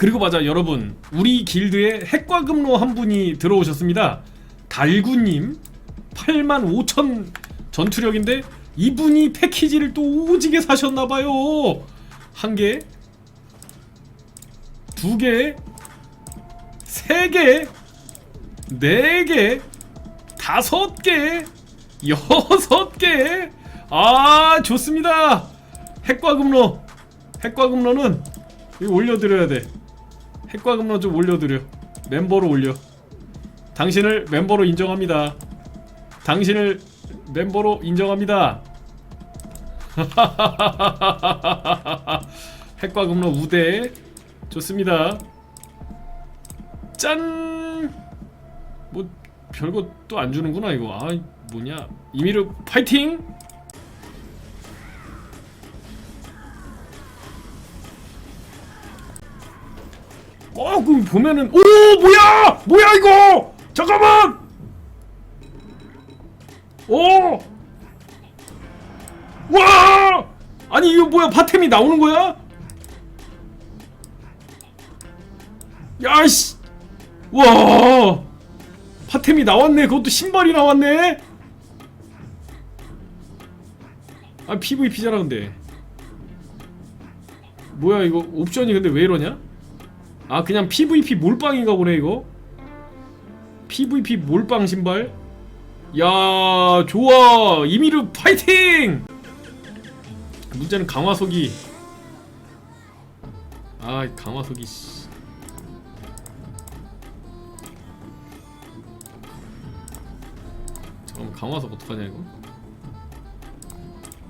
그리고 맞아 여러분. 우리 길드에 핵과 금로 한 분이 들어오셨습니다. 달구님 8만 5천 전투력인데 이분이 패키지를 또 오지게 사셨나봐요. 한개 두개 세개 네개 다섯 개 여섯 개아 좋습니다. 핵과 금로 핵과 금로는 이거 올려드려야 돼 핵과금로 좀 올려드려. 멤버로 올려. 당신을 멤버로 인정합니다. 당신을 멤버로 인정합니다. 핵과금로 우대. 좋습니다. 짠! 뭐 별거 또 안 주는구나 이거. 아 뭐냐. 이미르 파이팅! 어, 그 보면은 오 뭐야? 뭐야 이거? 잠깐만! 오와! 아니 이거 뭐야? 파템이 나오는 거야? 야씨! 와! 파템이 나왔네. 그것도 신발이 나왔네. 아 PVP잖아 근데. 뭐야 이거? 옵션이 근데 왜 이러냐 아 그냥 PVP 몰빵인가 보네 이거? PVP 몰빵 신발? 야 좋아. 이미르 파이팅! 문제는 강화석이. 아 강화석이 씨. 잠깐만 강화석 어떡하냐 이거?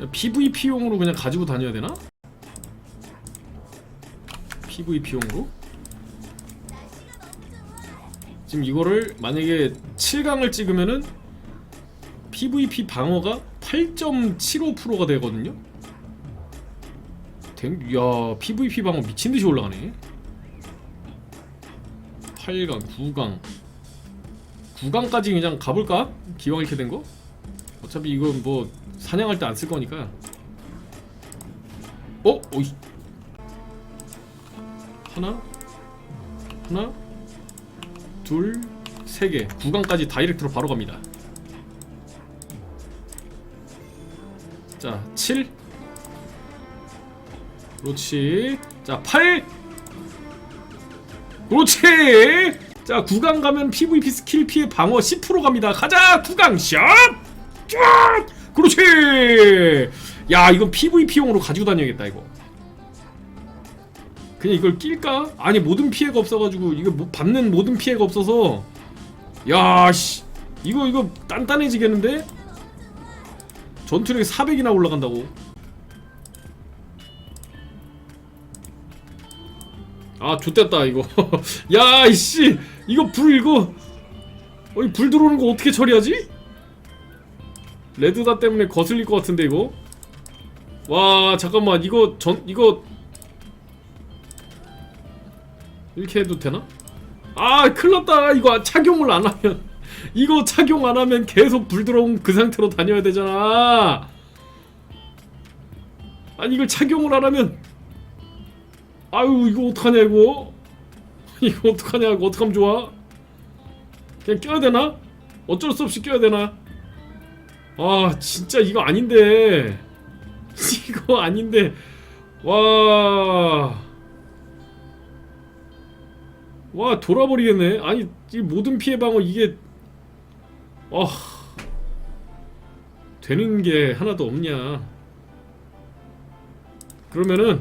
야, PVP용으로 그냥 가지고 다녀야 되나? PVP용으로? 지금 이거를 만약에 7강을 찍으면은 PVP 방어가 8.75%가 되거든요. 댕- 야 PVP 방어 미친 듯이 올라가네. 8강, 9강, 9강까지 그냥 가볼까? 기왕 이렇게 된 거? 어차피 이건 뭐 사냥할 때 안 쓸 거니까. 어? 오이. 하나, 하나, 둘, 세 개. 9강까지 다이렉트로 바로 갑니다. 자, 7. 그렇지. 자, 8. 그렇지. 자, 9강 가면 PVP 스킬 피해 방어 10% 갑니다. 가자, 9강 샷. 쫙! 그렇지. 야, 이건 PVP용으로 가지고 다녀야겠다, 이거. 그냥 이걸 낄까? 아니 모든 피해가 없어가지고 이거 뭐 받는 모든 피해가 없어서. 야씨. 이거 이거 단단해지겠는데? 전투력이 400이나 올라간다고. 아 좋됐다 이거. 야 이씨. 이거 불 이거. 어 이 불 들어오는 거 어떻게 처리하지? 레드다 때문에 거슬릴 것 같은데 이거? 와 잠깐만. 이거 전 이거 이렇게 해도 되나? 아 큰일났다. 이거 착용을 안 하면. 이거 착용 안 하면 계속 불 들어온 그 상태로 다녀야 되잖아. 아니 이걸 착용을 안 하면. 아유 이거 어떡하냐 이거? 이거 어떡하냐 이거 어떡하면 좋아? 그냥 껴야 되나? 어쩔 수 없이 껴야 되나? 아 진짜 이거 아닌데. 이거 아닌데. 와... 와 돌아버리겠네. 아니 이 모든 피해 방어 이게 아 되는 게 하나도 없냐. 그러면은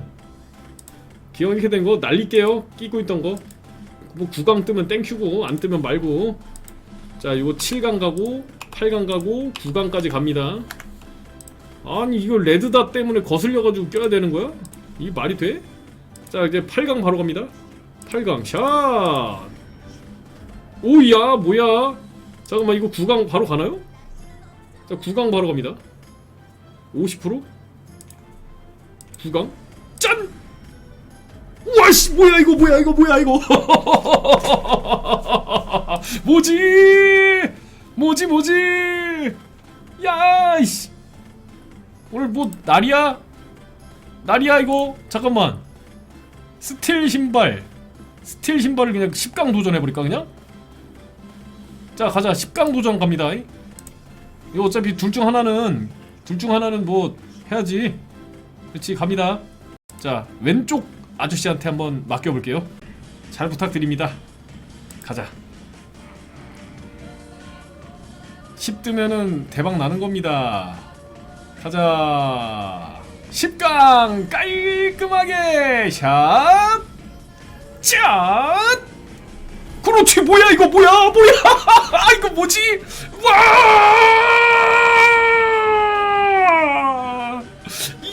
기왕 이렇게 된 거 날릴게요. 끼고 있던 거뭐 9강 뜨면 땡큐고 안 뜨면 말고. 자 이거 7강 가고 8강 가고 9강까지 갑니다. 아니 이거 레드다 때문에 거슬려가지고 껴야 되는 거야? 이게 말이 돼? 자 이제 8강 바로 갑니다 8강 샷. 오야 뭐야? 잠깐만 이거 9강 바로 가나요? 자 9강 바로 갑니다. 50% 9강? 짠! 와씨 뭐야 이거 뭐야 이거 뭐야 이거. 뭐지? 뭐지 뭐지? 야이씨. 오늘 뭐 날이야? 날이야 이거? 잠깐만. 스틸 신발 스틸 신발을 그냥 10강 도전해버릴까 그냥? 자 가자. 10강 도전 갑니다. 이거 어차피 둘 중 하나는 둘 중 하나는 뭐 해야지. 그렇지 갑니다. 자 왼쪽 아저씨한테 한번 맡겨볼게요. 잘 부탁드립니다. 가자. 10 뜨면은 대박 나는 겁니다. 가자. 10강 깔끔하게 샷 짠! 그렇지 뭐야 이거 뭐야 뭐야? 아 이거 뭐지? 와!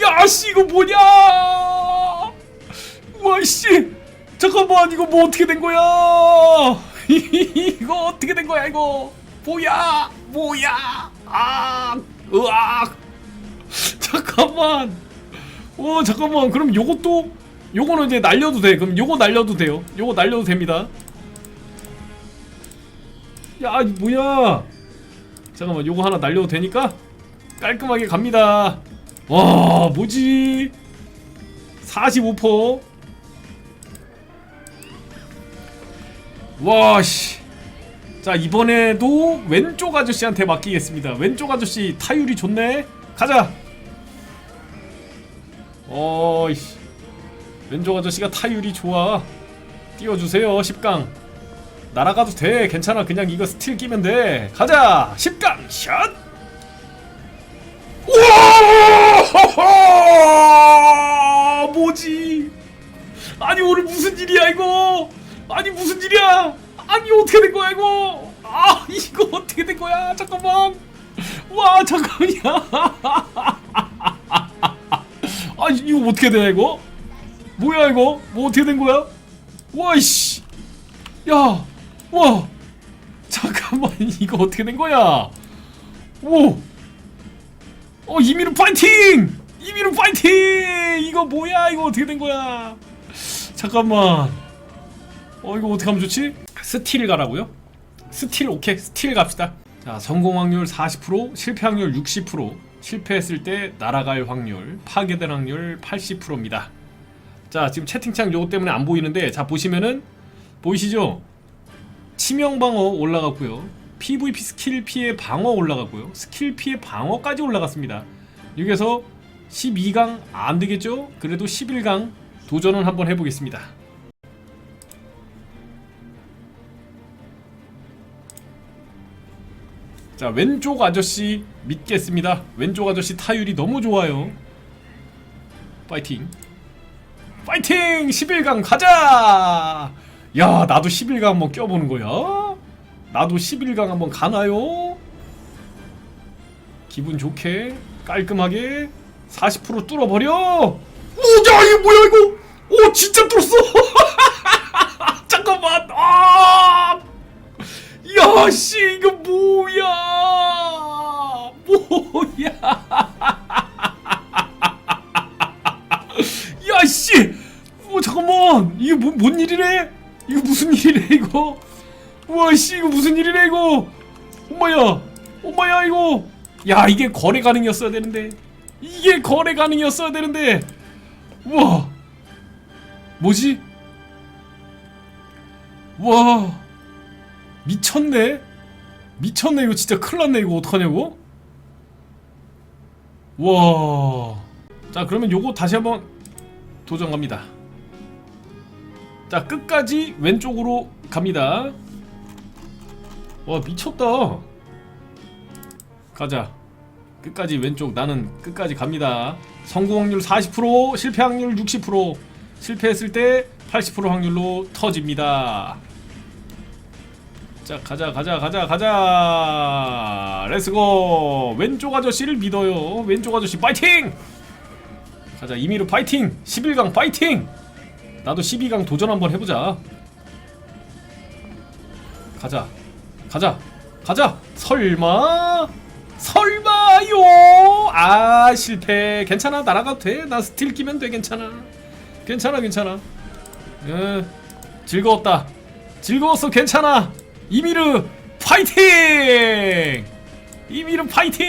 야씨 이거 뭐냐? 와씨. 잠깐만 이거 뭐 어떻게 된 거야? 이거 어떻게 된 거야 이거? 뭐야 뭐야? 아 으악. 잠깐만. 어 잠깐만. 그럼 요것도 요거는 이제 날려도 돼. 그럼 요거 날려도 돼요. 요거 날려도 됩니다. 야이 뭐야? 잠깐만 요거 하나 날려도 되니까 깔끔하게 갑니다. 와 뭐지? 45% 와씨. 자 이번에도 왼쪽 아저씨한테 맡기겠습니다. 왼쪽 아저씨 타율이 좋네. 가자. 어이씨 왼쪽 아저씨가 타율이 좋아. 띄워주세요 10강. 날아가도 돼. 괜찮아. 그냥 이거 스틸 끼면 돼. 가자! 10강 샷! 우와! 뭐지? 아니 오늘 무슨 일이야 이거? 아니 무슨 일이야? 아니 어떻게 된 거야 이거? 아 이거 어떻게 된 거야? 잠깐만. 와 잠깐만요. 아 이거 어떻게 되냐 이거 뭐야 이거? 뭐 어떻게 된 거야? 와이씨. 야 와. 잠깐만 이거 어떻게 된 거야? 오. 어 이미루 파이팅! 이미루 파이팅! 이거 뭐야? 이거 어떻게 된 거야? 잠깐만. 어 이거 어떻게 하면 좋지? 스틸 가라고요? 스틸 오케이. 스틸 갑시다. 자 성공 확률 40% 실패 확률 60% 실패했을 때 날아갈 확률 파괴될 확률 80%입니다 자 지금 채팅창 요거 때문에 안 보이는데 자 보시면은 보이시죠? 치명 방어 올라갔고요. PVP 스킬 피해 방어 올라갔고요. 스킬 피해 방어까지 올라갔습니다. 여기서 12강 안 되겠죠? 그래도 11강 도전은 한번 해보겠습니다. 자 왼쪽 아저씨 믿겠습니다. 왼쪽 아저씨 타율이 너무 좋아요. 파이팅 파이팅! 11강 가자! 야 나도 11강 한번 껴보는 거야? 나도 11강 한번 가나요? 기분 좋게 깔끔하게 40% 뚫어버려! 오야 이거 뭐야 이거? 오 진짜 뚫었어! 잠깐만! 아! 야씨 이래 이거 와씨 이거 무슨 일이래 이거. 엄마야 엄마야 이거. 야 이게 거래 가능이었어야 되는데. 이게 거래 가능이었어야 되는데. 우와. 뭐지? 와. 미쳤네. 미쳤네 이거 진짜 큰일 났네 이거 어떡하냐고? 와자 그러면 요거 다시 한번 도전 갑니다 자 끝까지 왼쪽으로 갑니다. 와 미쳤다. 가자. 끝까지 왼쪽 나는 끝까지 갑니다. 성공 확률 40% 실패 확률 60% 실패했을 때 80% 확률로 터집니다. 자 가자 가자 가자 가자. 렛츠고 왼쪽 아저씨를 믿어요. 왼쪽 아저씨 파이팅! 가자 이미루 파이팅! 11강 파이팅 나도 12강 도전 한번 해보자. 가자. 가자. 가자. 설마? 설마요? 아 실패. 괜찮아. 날아가도 돼나 스틸 끼면 돼. 괜찮아. 괜찮아 괜찮아. 예. 즐거웠다. 즐거웠어. 괜찮아. 이미르 파이팅! 이미르 파이팅